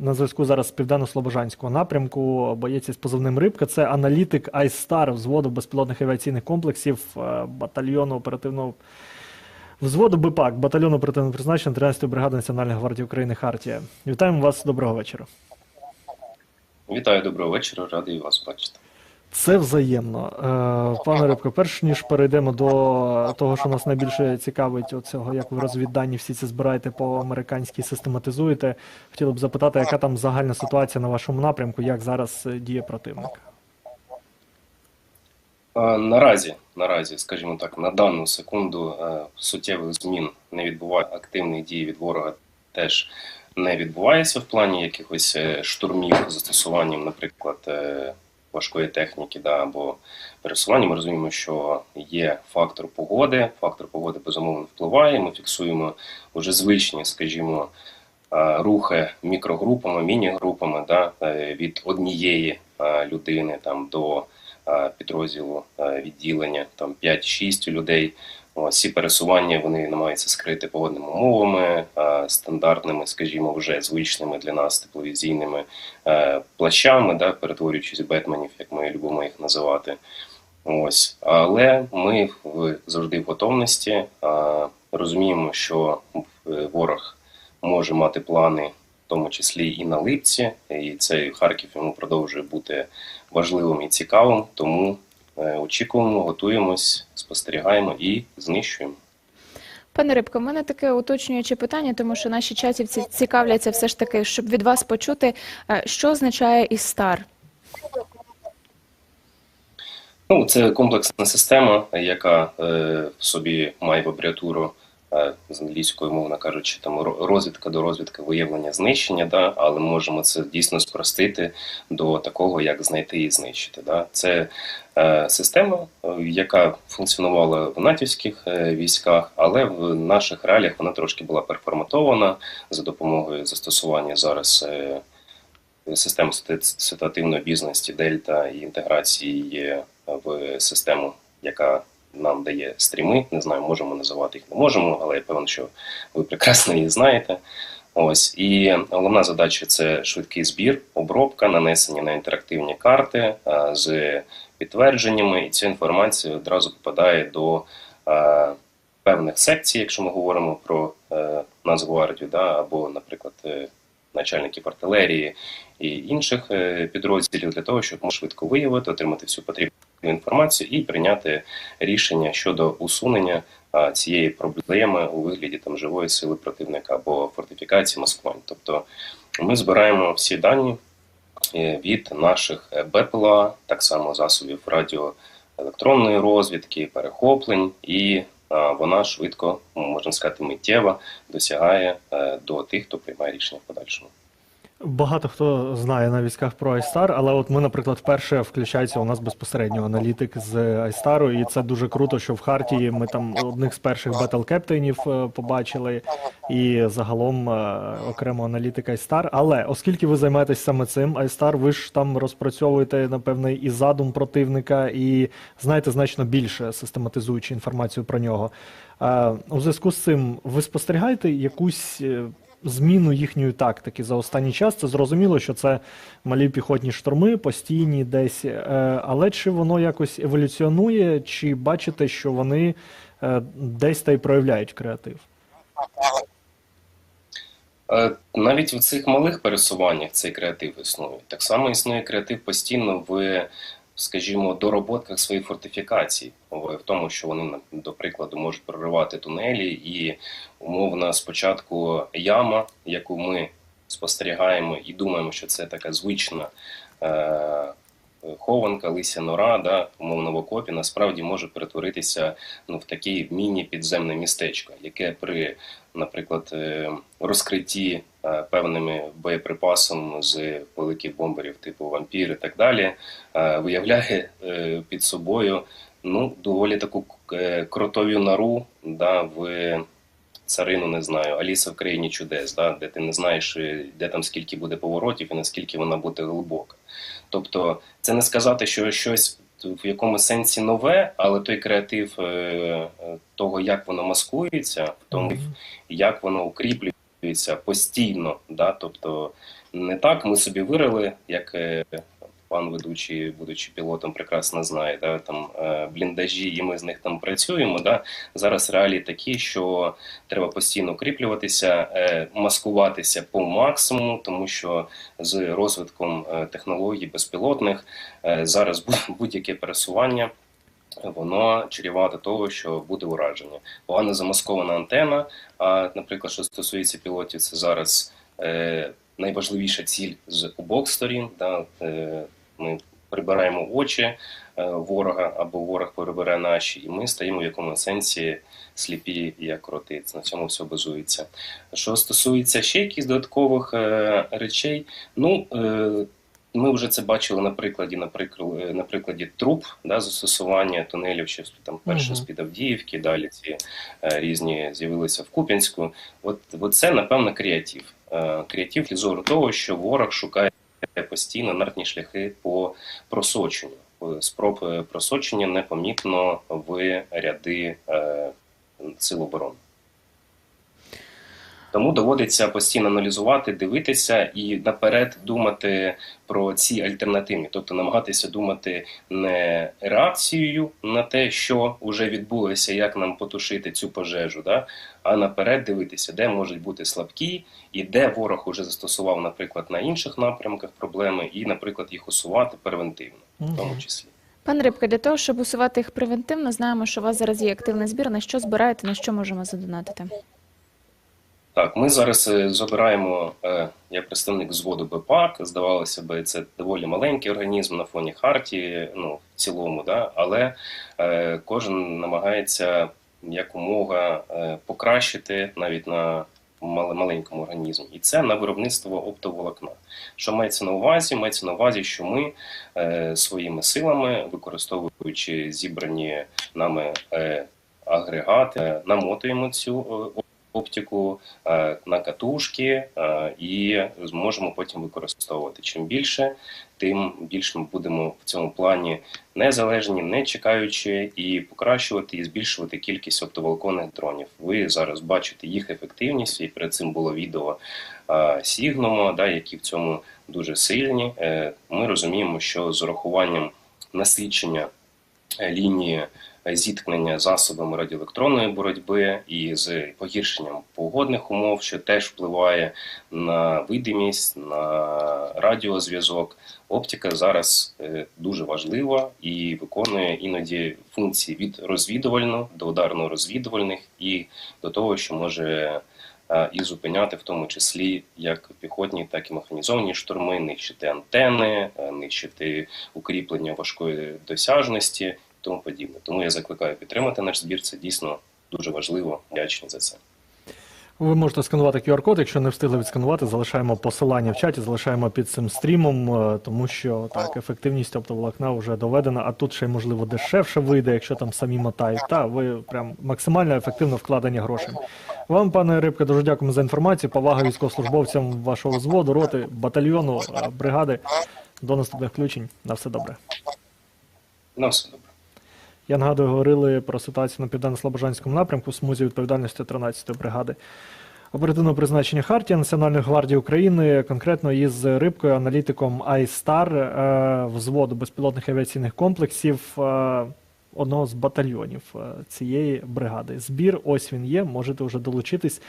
На зв'язку зараз з південно-слобожанського напрямку боєць із позивним Рибка. Це аналітик Айстар взводу безпілотних авіаційних комплексів е, батальйону оперативного взводу БПАК, батальйону оперативного призначення 13-ї бригади Національної гвардії України Хартія. Вітаємо вас. Доброго вечора. Вітаю, доброго вечора, радий вас бачити. Це взаємно. Е, Пане Рибко, перш ніж перейдемо до того, що нас найбільше цікавить, оцього, як ви розвіддані всі ці збираєте по американськи систематизуєте, хотіли б запитати, яка там загальна ситуація на вашому напрямку, як зараз е, діє противник? Наразі, наразі, скажімо так, на дану секунду е, суттєвих змін не відбуває активних дій від ворога теж не відбувається в плані якихось е, штурмів застосуванням, наприклад, е, важкої техніки да, або пересування. Ми розуміємо, що є фактор погоди. Фактор погоди безумовно впливає. Ми фіксуємо вже звичні, скажімо, рухи мікрогрупами, міні-групами да, е, від однієї людини там до підрозділу відділення, там 5-6 людей. Ці пересування вони намагаються скрити погодними умовами, е, стандартними, скажімо, вже звичними для нас тепловізійними е, плащами, да, перетворюючись бетменів, як ми любимо їх називати. Ось, але ми завжди в готовності. е, Розуміємо, що ворог може мати плани, в тому числі і на липці, і цей Харків йому продовжує бути важливим і цікавим. Тому очікуємо, готуємось, спостерігаємо і знищуємо. Пане Рибко, в мене таке уточнююче питання, тому що наші чатівці цікавляться все ж таки, щоб від вас почути, е, що означає Істар. Ну, це комплексна система, яка е, в собі має в абріатуру е, з англійською, мовно кажучи, там ро- розвідка до розвідки, виявлення, знищення, да, але можемо це дійсно спростити до такого, як знайти і знищити. Да. Це е, система, е, яка функціонувала в натівських е, військах, але в наших реаліях вона трошки була переформатована за допомогою застосування зараз. Е, систем ситуативної обізнаності Дельта і інтеграції в систему, яка нам дає стріми. Не знаю, можемо називати їх, не можемо, але я певен, що ви прекрасно її знаєте. Ось і головна задача це швидкий збір, обробка, нанесення на інтерактивні карти з підтвердженнями, і ця інформація одразу попадає до а, певних секцій, якщо ми говоримо про е, Нацгвардію, да, або, наприклад, е, начальників артилерії і інших е, підрозділів для того, щоб швидко виявити, отримати всю потрібну інформацію і прийняти рішення щодо усунення а, цієї проблеми у вигляді там живої сили противника або фортифікації маскувань. Тобто ми збираємо всі дані е, від наших БПЛА, так само засобів радіоелектронної розвідки, перехоплень, і вона швидко, можна сказати, миттєво досягає е, до тих, хто приймає рішення в подальшому. Багато хто знає на військах про Айстар, але от ми, наприклад, вперше включається у нас безпосередньо аналітик з Айстару, і це дуже круто, що в Хартії ми там одних з перших батл-кептейнів е, побачили, і загалом е, окремо аналітик Айстар. Але оскільки ви займаєтесь саме цим, Айстар, ви ж там розпрацьовуєте, напевне, і задум противника, і знаєте значно більше, систематизуючи інформацію про нього. Е, У зв'язку з цим ви спостерігаєте якусь зміну їхньої тактики за останній час. Це зрозуміло, що це малі піхотні штурми, постійні десь. Е, Але чи воно якось еволюціонує, чи бачите, що вони е, десь та й проявляють креатив? Е, Навіть в цих малих пересуваннях цей креатив існує. Так само існує креатив постійно в, скажімо, дороботках своїх фортифікацій, в тому, що вони, до прикладу, можуть проривати тунелі, і умовно спочатку яма, яку ми спостерігаємо і думаємо, що це така звична. Е- Хованка, лися нора, да, умовно в окопі, насправді може перетворитися ну, в таке міні-підземне містечко, яке при наприклад, е, розкритті певними боєприпасом з великих бомберів типу вампір і так далі, е, виявляє е, під собою ну, доволі таку е, кротовю нору да, в царину, не знаю, Аліса в країні чудес, да, де ти не знаєш, е, де там скільки буде поворотів і наскільки вона буде глибока. Тобто, це не сказати, що щось в якомусь сенсі нове, але той креатив е, е, того, як воно маскується, в тому, як воно укріплюється постійно, да, тобто не так. Ми собі вирили, як е, пан ведучий, будучи пілотом, прекрасно знає, да, там е, бліндажі, і ми з них там працюємо. Да. Зараз реалії такі, що треба постійно укріплюватися, е, маскуватися по максимуму, тому що з розвитком технологій безпілотних зараз будь-яке пересування. Воно чрівато того, що буде ураження. Погано замаскована антена. А, наприклад, що стосується пілотів, це зараз е, найважливіша ціль з обох сторін. Да? Е, ми прибираємо очі е, ворога або ворог прибере наші, і ми стаємо в якомусь сенсі сліпі, як кроти. На цьому все базується. Що стосується ще якихось додаткових е, речей, ну. Е, ми вже це бачили на прикладі, на прикладі, на прикладі труб, да, застосування тунелів, ще там перше Мгм. з під Авдіївки, далі ці е, різні з'явилися в Куп'янську. От, от це, напевно, креатив. Е, креатив зору того, що ворог шукає постійно нартні шляхи по просоченню. Е, Спроб е, просочення непомітно в ряди е, сил оборони. Тому доводиться постійно аналізувати, дивитися і наперед думати про ці альтернативні, тобто намагатися думати не реакцією на те, що вже відбулося, як нам потушити цю пожежу, да? а наперед дивитися, де можуть бути слабкі, і де ворог уже застосував, наприклад, на інших напрямках проблеми, і, наприклад, їх усувати превентивно, в тому числі. Пан Рибка, для того, щоб усувати їх превентивно, знаємо, що у вас зараз є активний збір. На що збираєте, на що можемо задонатити? Так, ми зараз е, забираємо, е, я представник зводу БПАК. Здавалося би, це доволі маленький організм на фоні Хартії, ну, в цілому, да? але е, кожен намагається якомога покращити навіть на маленькому організмі. І це на виробництво оптоволокна. Що мається на увазі? Мається на увазі, що ми своїми силами, використовуючи зібрані нами агрегати, намотуємо цю е, оптику е, на катушки е, і зможемо потім використовувати. Чим більше, тим більше ми будемо в цьому плані незалежні, не чекаючи, і покращувати і збільшувати кількість оптоволоконних дронів. Ви зараз бачите їх ефективність, і перед цим було відео е, Сігнома, да, які в цьому дуже сильні. Ми розуміємо, що з урахуванням насичення лінії зіткнення засобами радіоелектронної боротьби і з погіршенням погодних умов, що теж впливає на видимість, на радіозв'язок. Оптика зараз е, дуже важлива і виконує іноді функції від розвідувально до ударно-розвідувальних і до того, що може е, і зупиняти в тому числі як піхотні, так і механізовані штурми, нищити антени, е, нищити укріплення важкої досяжності тому подібне. Тому я закликаю підтримати наш збір. Це дійсно дуже важливо. Вдячний за це. Ви можете сканувати QR-код, якщо не встигли відсканувати, залишаємо посилання в чаті, залишаємо під цим стрімом, е, тому що так, ефективність оптоволокна вже доведена, а тут ще й можливо дешевше вийде, якщо там самі мотають. Та ви прям максимально ефективно вкладені грошей. Вам, пане Рибка, дуже дякуємо за інформацію. Повага військовослужбовцям вашого взводу, роти, батальйону, е, бригади. До наступних включень. На все добре. На все добре. Я нагадую, говорили про ситуацію на південно-слобожанському напрямку в смузі відповідальності 13-ї бригади. Оперативного призначення Хартія Національної гвардії України, конкретно із рибкою, аналітиком Айстар е, взводу безпілотних авіаційних комплексів е, одного з батальйонів е, цієї бригади. Збір, ось він є, можете вже долучитись.